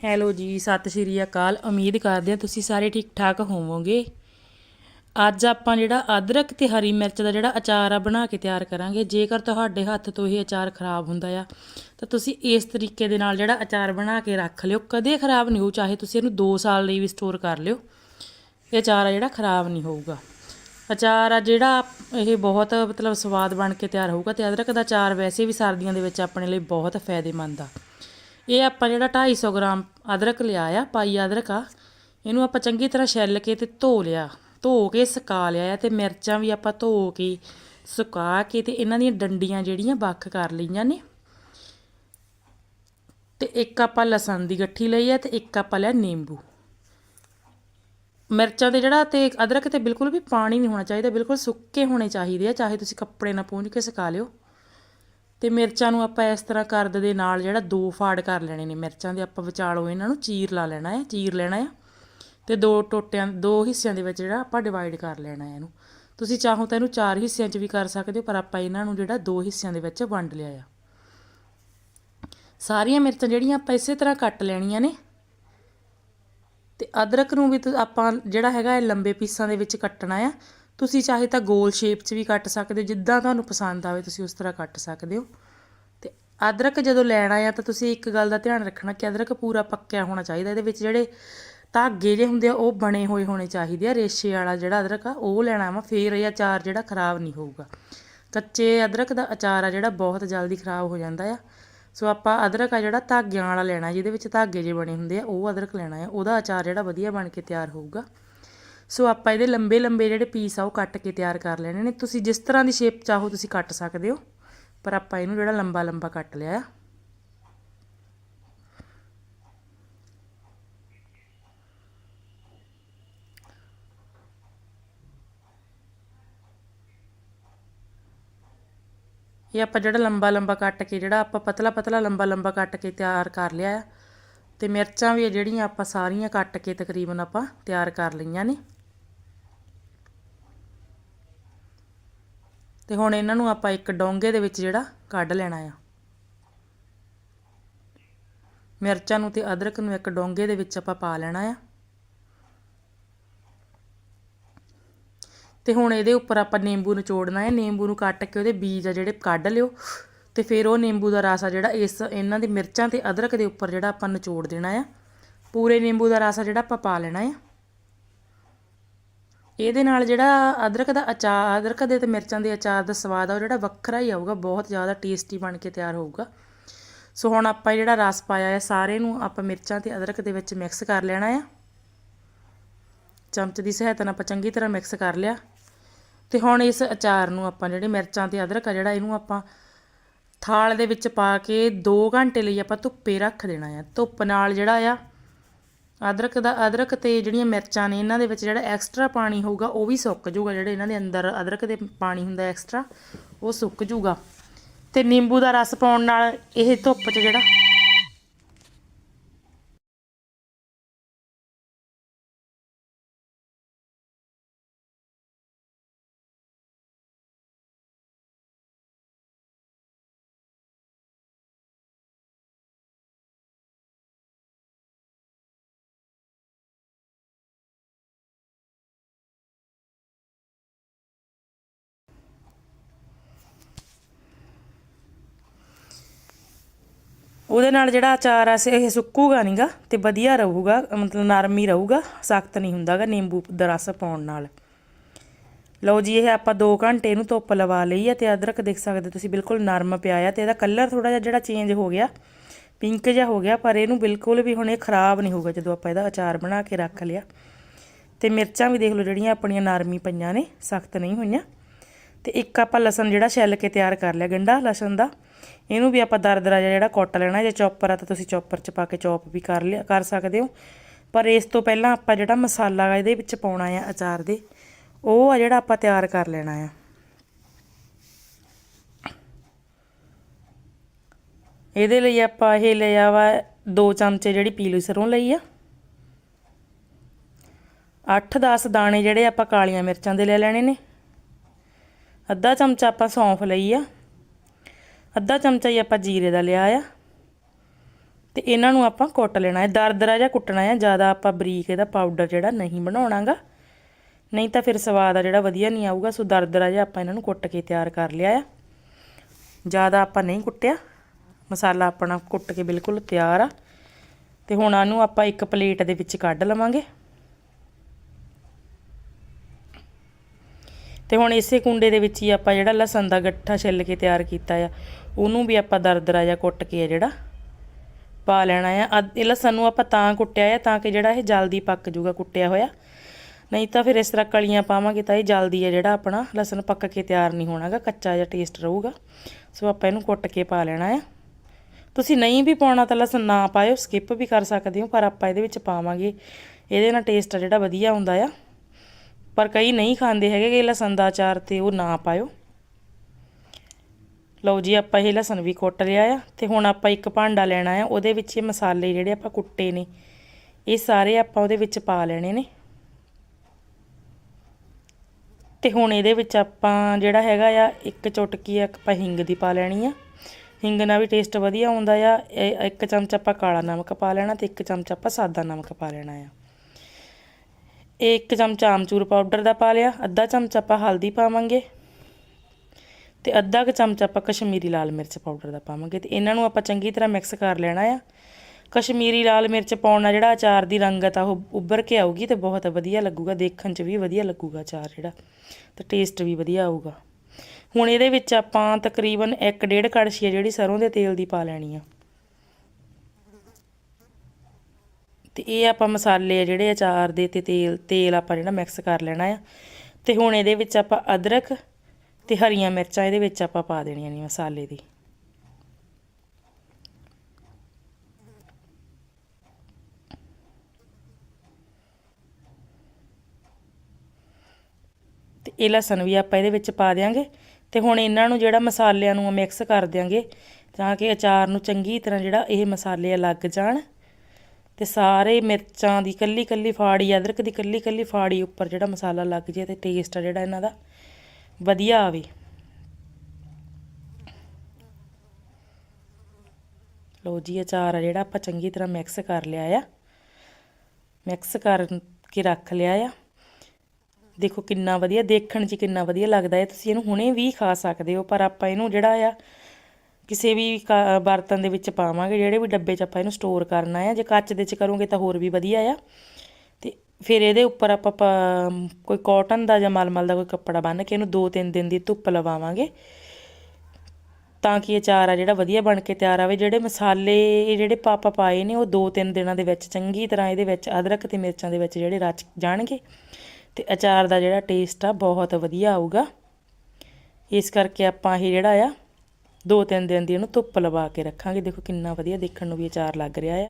Hello ਜੀ, ਸਤਿ ਸ਼੍ਰੀ ਅਕਾਲ। ਉਮੀਦ ਕਰਦੇ ਹਾਂ ਤੁਸੀਂ ਸਾਰੇ ਠੀਕ ਠਾਕ ਹੋਵੋਗੇ। ਅੱਜ ਆਪਾਂ ਜਿਹੜਾ ਅਦਰਕ ਤੇ ਹਰੀ ਮਿਰਚ ਦਾ ਜਿਹੜਾ ਅਚਾਰ ਆ ਬਣਾ ਕੇ ਤਿਆਰ ਕਰਾਂਗੇ। ਜੇਕਰ ਤੁਹਾਡੇ ਹੱਥ ਤੋਂ ਇਹ ਅਚਾਰ ਖਰਾਬ ਹੁੰਦਾ ਆ, ਤਾਂ ਤੁਸੀਂ ਇਸ ਤਰੀਕੇ ਦੇ ਨਾਲ ਜਿਹੜਾ ਅਚਾਰ ਬਣਾ ਕੇ ਰੱਖ ਲਿਓ। ਕਦੇ ਖਰਾਬ ਨਹੀਂ ਹੋਊ, ਚਾਹੇ ਤੁਸੀਂ ਇਹਨੂੰ 2 ਸਾਲ ਲਈ ਵੀ ਸਟੋਰ ਕਰ ਲਿਓ। ਇਹ ਅਚਾਰ ਆ ਜਿਹੜਾ ਖਰਾਬ ਨਹੀਂ ਹੋਊਗਾ। ਅਚਾਰ ਆ ਜਿਹੜਾ ਇਹ ਬਹੁਤ ਮਤਲਬ ਸਵਾਦ ਬਣ ਕੇ ਤਿਆਰ ਹੋਊਗਾ ਤੇ ਅਦਰਕ ਦਾ ਅਚਾਰ ਵੈਸੇ ਵੀ ਸਰਦੀਆਂ ਦੇ ਵਿੱਚ ਆਪਣੇ ਲਈ ਬਹੁਤ ਫਾਇਦੇਮੰਦ ਆ। ਇਹ ਆਪਾਂ ਜਿਹੜਾ 250 ਗ੍ਰਾਮ ਅਦਰਕ ਲਿਆ ਆ, ਪਾਈ ਅਦਰਕ ਆ। ਇਹਨੂੰ ਆਪਾਂ ਚੰਗੀ ਤਰ੍ਹਾਂ ਛਿੱਲ ਕੇ ਤੇ ਧੋ ਲਿਆ। ਧੋ ਕੇ ਸੁਕਾ ਲਿਆ ਆ ਤੇ ਮਿਰਚਾਂ ਵੀ ਆਪਾਂ ਧੋ ਕੇ ਸੁਕਾ ਕੇ ਤੇ ਇਹਨਾਂ ਦੀਆਂ ਡੰਡੀਆਂ ਜਿਹੜੀਆਂ ਵੱਖ ਕਰ ਲਈਆਂ ਨੇ। ਤੇ ਇੱਕ ਆਪਾਂ ਲਸਣ ਦੀ ਗੱਠੀ ਲਈ ਆ ਤੇ ਇੱਕ ਆਪਾਂ ਲਿਆ ਨਿੰਬੂ। ਮਿਰਚਾਂ ਤੇ ਜਿਹੜਾ ਤੇ ਅਦਰਕ ਤੇ ਬਿਲਕੁਲ ਵੀ ਪਾਣੀ ਨਹੀਂ ਹੋਣਾ ਚਾਹੀਦਾ, ਬਿਲਕੁਲ ਸੁੱਕੇ ਹੋਣੇ ਚਾਹੀਦੇ ਆ, ਚਾਹੇ ਤੁਸੀਂ ਕੱਪੜੇ ਨਾਲ ਪੂੰਝ ਕੇ ਸੁਕਾ ਲਿਓ। ਤੇ ਮਿਰਚਾਂ ਨੂੰ ਆਪਾਂ ਇਸ ਤਰ੍ਹਾਂ ਕਰਦ ਦੇ ਨਾਲ ਜਿਹੜਾ ਦੋ ਫਾੜ ਕਰ ਲੈਣੇ ਨੇ, ਮਿਰਚਾਂ ਦੇ ਆਪਾਂ ਵਿਚਾਲੋ ਇਹਨਾਂ ਨੂੰ ਚੀਰ ਲਾ ਲੈਣਾ ਹੈ, ਚੀਰ ਲੈਣਾ ਹੈ ਤੇ ਦੋ ਟੋਟਿਆਂ, ਦੋ ਹਿੱਸਿਆਂ ਦੇ ਵਿੱਚ ਜਿਹੜਾ ਆਪਾਂ ਡਿਵਾਈਡ ਕਰ ਲੈਣਾ ਹੈ ਇਹਨੂੰ। ਤੁਸੀਂ ਚਾਹੋ ਤਾਂ ਇਹਨੂੰ ਚਾਰ ਹਿੱਸਿਆਂ 'ਚ ਵੀ ਕਰ ਸਕਦੇ ਹੋ, ਪਰ ਆਪਾਂ ਇਹਨਾਂ ਨੂੰ ਜਿਹੜਾ ਦੋ ਹਿੱਸਿਆਂ ਦੇ ਵਿੱਚ ਵੰਡ ਲਿਆ ਆ। ਸਾਰੀਆਂ ਮਿਰਚਾਂ ਜਿਹੜੀਆਂ ਆਪਾਂ ਇਸੇ ਤਰ੍ਹਾਂ ਕੱਟ ਲੈਣੀਆਂ ਨੇ ਤੇ ਅਦਰਕ ਨੂੰ ਵੀ ਆਪਾਂ ਜਿਹੜਾ ਹੈਗਾ ਇਹ ਲੰਬੇ ਪੀਸਾਂ ਦੇ ਵਿੱਚ ਕੱਟਣਾ ਆ। ਤੁਸੀਂ ਚਾਹੇ ਤਾਂ ਗੋਲ ਸ਼ੇਪ 'ਚ ਵੀ ਕੱਟ ਸਕਦੇ ਹੋ ਜਿੱਦਾਂ ਤੁਹਾਨੂੰ ਪਸੰਦ ਆਵੇ ਤੁਸੀਂ ਉਸ ਤਰ੍ਹਾਂ ਕੱਟ ਸਕਦੇ ਹੋ। ਤੇ ਅਦਰਕ ਜਦੋਂ ਲੈਣਾ ਆ ਤਾਂ ਤੁਸੀਂ ਇੱਕ ਗੱਲ ਦਾ ਧਿਆਨ ਰੱਖਣਾ ਕਿ ਅਦਰਕ ਪੂਰਾ ਪੱਕਿਆ ਹੋਣਾ ਚਾਹੀਦਾ, ਇਹਦੇ ਵਿੱਚ ਜਿਹੜੇ ਧਾਗੇ ਜੇ ਹੁੰਦੇ ਆ, ਉਹ ਬਣੇ ਹੋਏ ਹੋਣੇ ਚਾਹੀਦੇ ਆ। ਰੇਸ਼ੇ ਵਾਲਾ ਜਿਹੜਾ ਅਦਰਕ ਆ, ਉਹ ਲੈਣਾ ਵਾ ਫੇਰ ਇਹ ਅਚਾਰ ਜਿਹੜਾ ਖਰਾਬ ਨਹੀਂ ਹੋਊਗਾ। ਕੱਚੇ ਅਦਰਕ ਦਾ ਅਚਾਰ ਆ ਜਿਹੜਾ ਬਹੁਤ ਜਲਦੀ ਖਰਾਬ ਹੋ ਜਾਂਦਾ ਆ। ਸੋ ਆਪਾਂ ਅਦਰਕ ਆ ਜਿਹੜਾ ਧਾਗਿਆਂ ਵਾਲਾ ਲੈਣਾ, ਜਿਹਦੇ ਵਿੱਚ ਧਾਗੇ ਜੇ ਬਣੇ ਹੁੰਦੇ ਆ, ਉਹ ਅਦਰਕ ਲੈਣਾ ਆ। ਉਹਦਾ ਅਚਾਰ ਜਿਹੜਾ ਵਧੀਆ ਬਣ ਕੇ ਤਿਆਰ ਹੋਊਗਾ। ਸੋ ਆਪਾਂ ਇਹਦੇ ਲੰਬੇ ਲੰਬੇ ਜਿਹੜੇ ਪੀਸ ਆ ਉਹ ਕੱਟ ਕੇ ਤਿਆਰ ਕਰ ਲੈਣੇ ਨੇ। ਤੁਸੀਂ ਜਿਸ ਤਰ੍ਹਾਂ ਦੀ ਸ਼ੇਪ ਚਾਹੋ ਤੁਸੀਂ ਕੱਟ ਸਕਦੇ ਹੋ, ਪਰ ਆਪਾਂ ਇਹਨੂੰ ਜਿਹੜਾ ਲੰਬਾ ਲੰਬਾ ਕੱਟ ਲਿਆ ਆ। ਇਹ ਆਪਾਂ ਜਿਹੜਾ ਲੰਬਾ ਲੰਬਾ ਕੱਟ ਕੇ ਜਿਹੜਾ ਆਪਾਂ ਪਤਲਾ ਪਤਲਾ ਲੰਬਾ ਲੰਬਾ ਕੱਟ ਕੇ ਤਿਆਰ ਕਰ ਲਿਆ ਆ, ਤੇ ਮਿਰਚਾਂ ਵੀ ਆ ਜਿਹੜੀਆਂ ਆਪਾਂ ਸਾਰੀਆਂ ਕੱਟ ਕੇ ਤਕਰੀਬਨ ਆਪਾਂ ਤਿਆਰ ਕਰ ਲਈਆਂ ਨੇ। ਤੇ ਹੁਣ ਇਹਨਾਂ ਨੂੰ ਆਪਾਂ ਇੱਕ ਡੋਂਗੇ ਦੇ ਵਿੱਚ ਜਿਹੜਾ ਕੱਢ ਲੈਣਾ ਆ। ਮਿਰਚਾਂ ਨੂੰ ਤੇ ਅਦਰਕ ਨੂੰ ਇੱਕ ਡੋਂਗੇ ਦੇ ਵਿੱਚ ਆਪਾਂ ਪਾ ਲੈਣਾ ਆ। ਤੇ ਹੁਣ ਇਹਦੇ ਉੱਪਰ ਆਪਾਂ ਨਿੰਬੂ ਨਿਚੋੜਨਾ ਹੈ ਨਿੰਬੂ ਨੂੰ ਕੱਟ ਕੇ ਉਹਦੇ ਬੀਜ ਆ ਜਿਹੜੇ ਕੱਢ ਲਿਓ। ਤੇ ਫਿਰ ਉਹ ਨਿੰਬੂ ਦਾ ਰਸ ਆ ਜਿਹੜਾ ਇਸ ਇਹਨਾਂ ਦੀ ਮਿਰਚਾਂ ਤੇ ਅਦਰਕ ਦੇ ਉੱਪਰ ਜਿਹੜਾ ਆਪਾਂ ਨਿਚੋੜ ਦੇਣਾ ਆ। ਪੂਰੇ ਨਿੰਬੂ ਦਾ ਰਸ ਆ ਜਿਹੜਾ ਆਪਾਂ ਪਾ ਲੈਣਾ ਆ। ਇਹਦੇ ਨਾਲ ਜਿਹੜਾ ਅਦਰਕ ਦਾ ਅਚਾਰ ਅਦਰਕ ਦੇ ਤੇ ਮਿਰਚਾਂ ਦੇ ਅਚਾਰ ਦਾ ਸਵਾਦ ਆ, ਉਹ ਜਿਹੜਾ ਵੱਖਰਾ ਹੀ ਆਊਗਾ, ਬਹੁਤ ਜ਼ਿਆਦਾ ਟੇਸਟੀ ਬਣ ਕੇ ਤਿਆਰ ਹੋਊਗਾ। ਸੋ ਹੁਣ ਆਪਾਂ ਜਿਹੜਾ ਰਸ ਪਾਇਆ ਹੈ ਸਾਰੇ ਨੂੰ ਆਪਾਂ ਮਿਰਚਾਂ ਤੇ ਅਦਰਕ ਦੇ ਵਿੱਚ ਮਿਕਸ ਕਰ ਲੈਣਾ ਆ। ਚਮਚ ਦੀ ਸਹਾਇਤਾ ਨਾਲ ਆਪਾਂ ਚੰਗੀ ਤਰ੍ਹਾਂ ਮਿਕਸ ਕਰ ਲਿਆ। ਤੇ ਹੁਣ ਇਸ ਅਚਾਰ ਨੂੰ ਆਪਾਂ ਜਿਹੜੇ ਮਿਰਚਾਂ ਤੇ ਅਦਰਕ ਆ, ਜਿਹੜਾ ਇਹਨੂੰ ਆਪਾਂ ਥਾਲ ਦੇ ਵਿੱਚ ਪਾ ਕੇ 2 ਘੰਟੇ ਲਈ ਆਪਾਂ ਧੁੱਪੇ ਰੱਖ ਦੇਣਾ ਆ। ਧੁੱਪ ਨਾਲ ਜਿਹੜਾ ਆ ਅਦਰਕ ਦਾ, ਅਦਰਕ ਤੇ ਜਿਹੜੀਆਂ ਮਿਰਚਾਂ ਨੇ, ਇਹਨਾਂ ਦੇ ਵਿੱਚ ਜਿਹੜਾ ਐਕਸਟਰਾ ਪਾਣੀ ਹੋਊਗਾ, ਉਹ ਵੀ ਸੁੱਕ ਜਾਊਗਾ। ਜਿਹੜੇ ਇਹਨਾਂ ਦੇ ਅੰਦਰ ਅਦਰਕ ਦੇ ਪਾਣੀ ਹੁੰਦਾ ਐਕਸਟਰਾ ਉਹ ਸੁੱਕ ਜਾਊਗਾ। ਤੇ ਨਿੰਬੂ ਦਾ ਰਸ ਪਾਉਣ ਨਾਲ ਇਹ ਧੁੱਪ 'ਚ ਜਿਹੜਾ ਉਹਦੇ ਨਾਲ ਜਿਹੜਾ ਅਚਾਰ ਆ, ਇਹ ਸੁੱਕੂਗਾ ਨਹੀਂਗਾ ਤੇ ਵਧੀਆ ਰਹੂਗਾ, ਮਤਲਬ ਨਰਮ ਹੀ ਰਹੂਗਾ, ਸਖਤ ਨਹੀਂ ਹੁੰਦਾਗਾ ਨਿੰਬੂ ਦਾ ਰਸ ਪਾਉਣ ਨਾਲ। ਲਓ ਜੀ, ਇਹ ਆਪਾਂ 2 ਘੰਟੇ ਇਹਨੂੰ ਧੁੱਪ ਲਵਾ ਲਈ ਆ ਤੇ ਅਦਰਕ ਦੇਖ ਸਕਦੇ ਤੁਸੀਂ, ਬਿਲਕੁਲ ਨਰਮ ਪਿਆ ਆ ਤੇ ਇਹਦਾ ਕਲਰ ਥੋੜਾ ਜਿਹਾ ਜਿਹੜਾ ਚੇਂਜ ਹੋ ਗਿਆ ਪਿੰਕ ਜਿਹਾ ਹੋ ਗਿਆ, ਪਰ ਇਹਨੂੰ ਬਿਲਕੁਲ ਵੀ ਹੁਣ ਇਹ ਖਰਾਬ ਨਹੀਂ ਹੋਊਗਾ ਜਦੋਂ ਆਪਾਂ ਇਹਦਾ ਅਚਾਰ ਬਣਾ ਕੇ ਰੱਖ ਲਿਆ। ਤੇ ਮਿਰਚਾਂ ਵੀ ਦੇਖ ਲਓ ਜਿਹੜੀਆਂ ਆਪਣੀਆਂ ਨਰਮੀ ਪਈਆਂ ਨੇ, ਸਖਤ ਨਹੀਂ ਹੋਈਆਂ। ਤੇ ਇੱਕ ਆਪਾਂ ਲਸਣ ਜਿਹੜਾ ਛਿੱਲ ਕੇ ਤਿਆਰ ਕਰ ਲਿਆ ਗੰਡਾ ਲਸਣ ਦਾ। ਇਹਨੂੰ ਵੀ ਆਪਾਂ ਦਰਦਰਾ ਜਿਹਾ ਜਿਹੜਾ ਕੁੱਟ ਲੈਣਾ ਜੇ ਚੌਪਰ ਆ ਤਾਂ ਤੁਸੀਂ ਚੌਪਰ 'ਚ ਪਾ ਕੇ ਚੌਪ ਵੀ ਕਰ ਲਿਆ, ਕਰ ਸਕਦੇ ਹੋ। ਪਰ ਇਸ ਤੋਂ ਪਹਿਲਾਂ ਆਪਾਂ ਜਿਹੜਾ ਮਸਾਲਾ ਇਹਦੇ ਵਿੱਚ ਪਾਉਣਾ ਆ ਅਚਾਰ ਦੇ, ਉਹ ਆ ਜਿਹੜਾ ਆਪਾਂ ਤਿਆਰ ਕਰ ਲੈਣਾ ਆ ਇਹਦੇ ਲਈ ਆਪਾਂ ਇਹ ਲਿਆ ਵਾ 2 ਚਮਚੇ ਜਿਹੜੀ ਪੀਲੀ ਸਰੋਂ ਲਈ ਆ। 8-10 ਦਾਣੇ ਜਿਹੜੇ ਆਪਾਂ ਕਾਲੀਆਂ ਮਿਰਚਾਂ ਦੇ ਲੈ ਲੈਣੇ ਨੇ। ਅੱਧਾ ਚਮਚਾ ਆਪਾਂ ਸੌਂਫ ਲਈ ਆ। ਅੱਧਾ ਚਮਚਾ ਹੀ ਆਪਾਂ ਜੀਰੇ ਦਾ ਲਿਆ ਆ। ਤੇ ਇਹਨਾਂ ਨੂੰ ਆਪਾਂ ਕੁੱਟ ਲੈਣਾ। ਹੈ ਦਰਦਰਾ ਜਿਹਾ ਕੁੱਟਣਾ ਹੈ ਜ਼ਿਆਦਾ ਆਪਾਂ ਬਰੀਕ ਇਹਦਾ ਪਾਊਡਰ ਜਿਹੜਾ ਨਹੀਂ ਬਣਾਉਣਾਗਾ। ਨਹੀਂ ਤਾਂ ਫਿਰ ਸਵਾਦ ਆ ਜਿਹੜਾ ਵਧੀਆ ਨਹੀਂ ਆਊਗਾ। ਸੋ ਦਰਦਰਾ ਜਿਹਾ ਆਪਾਂ ਇਹਨਾਂ ਨੂੰ ਕੁੱਟ ਕੇ ਤਿਆਰ ਕਰ ਲਿਆ ਆ। ਜ਼ਿਆਦਾ ਆਪਾਂ ਨਹੀਂ ਕੁੱਟਿਆ। ਮਸਾਲਾ ਆਪਣਾ ਕੁੱਟ ਕੇ ਬਿਲਕੁਲ ਤਿਆਰ ਆ। ਤੇ ਹੁਣ ਇਹਨੂੰ ਆਪਾਂ ਇੱਕ ਪਲੇਟ ਦੇ ਵਿੱਚ ਕੱਢ ਲਵਾਂਗੇ। ਤੇ ਹੁਣ ਇਸੇ ਕੁੰਡੇ ਦੇ ਵਿੱਚ ਹੀ ਆਪਾਂ ਜਿਹੜਾ ਲਸਣ ਦਾ ਗੱਠਾ ਛਿੱਲ ਕੇ ਤਿਆਰ ਕੀਤਾ ਆ, ਉਹਨੂੰ ਵੀ ਆਪਾਂ ਦਰਦਰਾ ਜਿਹਾ ਕੁੱਟ ਕੇ ਆ ਜਿਹੜਾ ਪਾ ਲੈਣਾ ਆ। ਅੱਧ- ਇਹ ਲਸਣ ਨੂੰ ਆਪਾਂ ਤਾਂ ਕੁੱਟਿਆ ਆ, ਤਾਂ ਕਿ ਜਿਹੜਾ ਇਹ ਜਲਦੀ ਪੱਕ ਜਾਊਗਾ ਕੁੱਟਿਆ ਹੋਇਆ। ਨਹੀਂ ਤਾਂ ਫਿਰ ਇਸ ਤਰ੍ਹਾਂ ਕਲੀਆਂ ਪਾਵਾਂਗੇ ਤਾਂ ਇਹ ਜਲਦੀ ਆ ਜਿਹੜਾ ਆਪਣਾ ਲਸਣ ਪੱਕ ਕੇ ਤਿਆਰ ਨਹੀਂ ਹੋਣਾਗਾ, ਕੱਚਾ ਜਿਹਾ ਟੇਸਟ ਰਹੂਗਾ। ਸੋ ਆਪਾਂ ਇਹਨੂੰ ਕੁੱਟ ਕੇ ਪਾ ਲੈਣਾ ਆ। ਤੁਸੀਂ ਨਹੀਂ ਵੀ ਪਾਉਣਾ ਤਾਂ ਲਸਣ ਨਾ ਪਾਇਓ ਸਕਿਪ ਵੀ ਕਰ ਸਕਦੇ ਹੋ, ਪਰ ਆਪਾਂ ਇਹਦੇ ਵਿੱਚ ਪਾਵਾਂਗੇ। ਇਹਦੇ ਨਾਲ ਟੇਸਟ ਜਿਹੜਾ ਵਧੀਆ ਹੁੰਦਾ ਆ। ਪਰ ਕਈ ਨਹੀਂ ਖਾਂਦੇ ਹੈਗੇ ਕਿ ਲਸਣ ਦਾ ਅਚਾਰ ਤੇ, ਉਹ ਨਾ ਪਾਇਓ। ਲਓ ਜੀ, ਆਪਾਂ ਇਹ ਲਸਣ ਵੀ ਕੁੱਟ ਲਿਆ ਆ ਤੇ ਹੁਣ ਆਪਾਂ ਇੱਕ ਭਾਂਡਾ ਲੈਣਾ ਆ, ਉਹਦੇ ਵਿੱਚ ਇਹ ਮਸਾਲੇ ਜਿਹੜੇ ਆਪਾਂ ਕੁੱਟੇ ਨੇ, ਇਹ ਸਾਰੇ ਆਪਾਂ ਉਹਦੇ ਵਿੱਚ ਪਾ ਲੈਣੇ ਨੇ। ਤੇ ਹੁਣ ਇਹਦੇ ਵਿੱਚ ਆਪਾਂ ਜਿਹੜਾ ਹੈਗਾ ਆ, ਇੱਕ ਚੁਟਕੀ ਆ ਆਪਾਂ ਹਿੰਗ ਦੀ ਪਾ ਲੈਣੀ ਆ। ਹਿੰਗ ਨਾਲ ਵੀ ਟੇਸਟ ਵਧੀਆ ਆਉਂਦਾ ਆ ਇੱਕ ਚਮਚ ਆਪਾਂ ਕਾਲਾ ਨਮਕ ਪਾ ਲੈਣਾ ਤੇ ਇੱਕ ਚਮਚ ਆਪਾਂ ਸਾਦਾ ਨਮਕ ਪਾ ਲੈਣਾ ਆ। ਇਹ ਇੱਕ ਚਮਚਾ ਆਮਚੂਰ ਪਾਊਡਰ ਦਾ ਪਾ ਲਿਆ, ਅੱਧਾ ਚਮਚ ਆਪਾਂ ਹਲਦੀ ਪਾਵਾਂਗੇ ਤੇ ਅੱਧਾ ਕੁ ਚਮਚ ਆਪਾਂ ਕਸ਼ਮੀਰੀ ਲਾਲ ਮਿਰਚ ਪਾਊਡਰ ਦਾ ਪਾਵਾਂਗੇ ਤੇ ਇਹਨਾਂ ਨੂੰ ਆਪਾਂ ਚੰਗੀ ਤਰ੍ਹਾਂ ਮਿਕਸ ਕਰ ਲੈਣਾ ਆ। ਕਸ਼ਮੀਰੀ ਲਾਲ ਮਿਰਚ ਪਾਉਣ ਨਾਲ ਜਿਹੜਾ ਅਚਾਰ ਦੀ ਰੰਗਤ ਆ ਉਹ ਉੱਭਰ ਕੇ ਆਊਗੀ ਤੇ ਬਹੁਤ ਵਧੀਆ ਲੱਗੂਗਾ, ਦੇਖਣ 'ਚ ਵੀ ਵਧੀਆ ਲੱਗੂਗਾ ਅਚਾਰ ਜਿਹੜਾ ਤੇ ਟੇਸਟ ਵੀ ਵਧੀਆ ਆਊਗਾ। ਹੁਣ ਇਹਦੇ ਵਿੱਚ ਆਪਾਂ ਤਕਰੀਬਨ 1.5 ਕੜਛੀ ਆ ਜਿਹੜੀ ਸਰੋਂ ਦੇ ਤੇਲ ਦੀ ਪਾ ਲੈਣੀ ਆ। ਤੇ ਇਹ ਆਪਾਂ ਮਸਾਲੇ ਆ ਜਿਹੜੇ ਅਚਾਰ ਦੇ ਤੇ ਤੇਲ ਤੇਲ ਆਪਾਂ ਜਿਹੜਾ ਮਿਕਸ ਕਰ ਲੈਣਾ ਆ। ਤੇ ਹੁਣ ਇਹਦੇ ਵਿੱਚ ਆਪਾਂ ਅਦਰਕ ਤੇ ਹਰੀਆਂ ਮਿਰਚਾਂ ਇਹਦੇ ਵਿੱਚ ਆਪਾਂ ਪਾ ਦੇਣੀਆਂ ਨੇ ਮਸਾਲੇ ਦੀ। ਤੇ ਇਹ ਲਸਣ ਵੀ ਆਪਾਂ ਇਹਦੇ ਵਿੱਚ ਪਾ ਦਿਆਂਗੇ। ਤੇ ਹੁਣ ਇਹਨਾਂ ਨੂੰ ਜਿਹੜਾ ਮਸਾਲਿਆਂ ਨੂੰ ਮਿਕਸ ਕਰ ਦਿਆਂਗੇ ਤਾਂ ਕਿ ਅਚਾਰ ਨੂੰ ਚੰਗੀ ਤਰ੍ਹਾਂ ਜਿਹੜਾ ਇਹ ਮਸਾਲੇ ਲੱਗ ਜਾਣ। ਤੇ ਸਾਰੇ ਮਿਰਚਾਂ ਦੀ ਕੱਲੀ ਕੱਲੀ ਫਾੜੀ, ਅਦਰਕ ਦੀ ਕੱਲੀ ਕੱਲੀ ਫਾੜੀ ਉੱਪਰ ਜਿਹੜਾ ਮਸਾਲਾ ਲੱਗ ਜੇ ਤੇ ਟੇਸਟ ਆ ਜਿਹੜਾ ਇਹਨਾਂ ਦਾ, ਵਧੀਆ ਆਵੇ। ਲਓ ਜੀ, ਅਚਾਰ ਆ ਜਿਹੜਾ ਆਪਾਂ ਚੰਗੀ ਤਰ੍ਹਾਂ ਮਿਕਸ ਕਰ ਲਿਆ ਆ। ਮਿਕਸ ਕਰ ਕੇ ਰੱਖ ਲਿਆ ਆ। ਦੇਖੋ ਕਿੰਨਾ ਵਧੀਆ, ਦੇਖਣ 'ਚ ਕਿੰਨਾ ਵਧੀਆ ਲੱਗਦਾ ਹੈ ਤੁਸੀਂ ਇਹਨੂੰ ਹੁਣੇ ਵੀ ਖਾ ਸਕਦੇ ਹੋ, ਪਰ ਆਪਾਂ ਇਹਨੂੰ ਜਿਹੜਾ ਆ ਕਿਸੇ ਵੀ ਕਾ- ਬਰਤਨ ਦੇ ਵਿੱਚ ਪਾਵਾਂਗੇ, ਜਿਹੜੇ ਵੀ ਡੱਬੇ 'ਚ ਆਪਾਂ ਇਹਨੂੰ ਸਟੋਰ ਕਰਨਾ ਆ, ਜੇ ਕੱਚ ਦੇ 'ਚ ਕਰੋਗੇ ਤਾਂ ਹੋਰ ਵੀ ਵਧੀਆ ਆ। ਤੇ ਫਿਰ ਇਹਦੇ ਉੱਪਰ ਆਪਾਂ ਪ- ਕੋਈ ਕਾਟਨ ਦਾ ਜਾਂ ਮਲਮਲ ਦਾ ਕੋਈ ਕੱਪੜਾ ਬੰਨ੍ਹ ਕੇ ਇਹਨੂੰ 2-3 ਦਿਨ ਦੀ ਧੁੱਪ ਲਵਾਵਾਂਗੇ। ਤਾਂ ਕਿ ਅਚਾਰ ਆ ਜਿਹੜਾ ਵਧੀਆ ਬਣ ਕੇ ਤਿਆਰ ਆਵੇ, ਜਿਹੜੇ ਮਸਾਲੇ ਇਹ ਜਿਹੜੇ ਪਾਪਾ ਪਾਏ ਨੇ, ਉਹ 2-3 ਦਿਨਾਂ ਦੇ ਵਿੱਚ ਚੰਗੀ ਤਰ੍ਹਾਂ ਇਹਦੇ ਵਿੱਚ ਅਦਰਕ ਤੇ ਮਿਰਚਾਂ ਦੇ ਵਿੱਚ ਜਿਹੜੇ ਰਚ ਜਾਣਗੇ। ਤੇ ਅਚਾਰ ਦਾ ਜਿਹੜਾ ਟੇਸਟ ਆ, ਬਹੁਤ ਵਧੀਆ ਆਊਗਾ। ਇਸ ਕਰਕੇ ਆਪਾਂ ਇਹ ਜਿਹੜਾ ਆ ਦੋ ਤਿੰਨ ਦਿਨ ਦੀ ਇਹਨੂੰ ਧੁੱਪ ਲਵਾ ਕੇ ਰੱਖਾਂਗੇ। ਦੇਖੋ ਕਿੰਨਾ ਵਧੀਆ ਦੇਖਣ ਨੂੰ ਵੀ ਅਚਾਰ ਲੱਗ ਰਿਹਾ ਆ।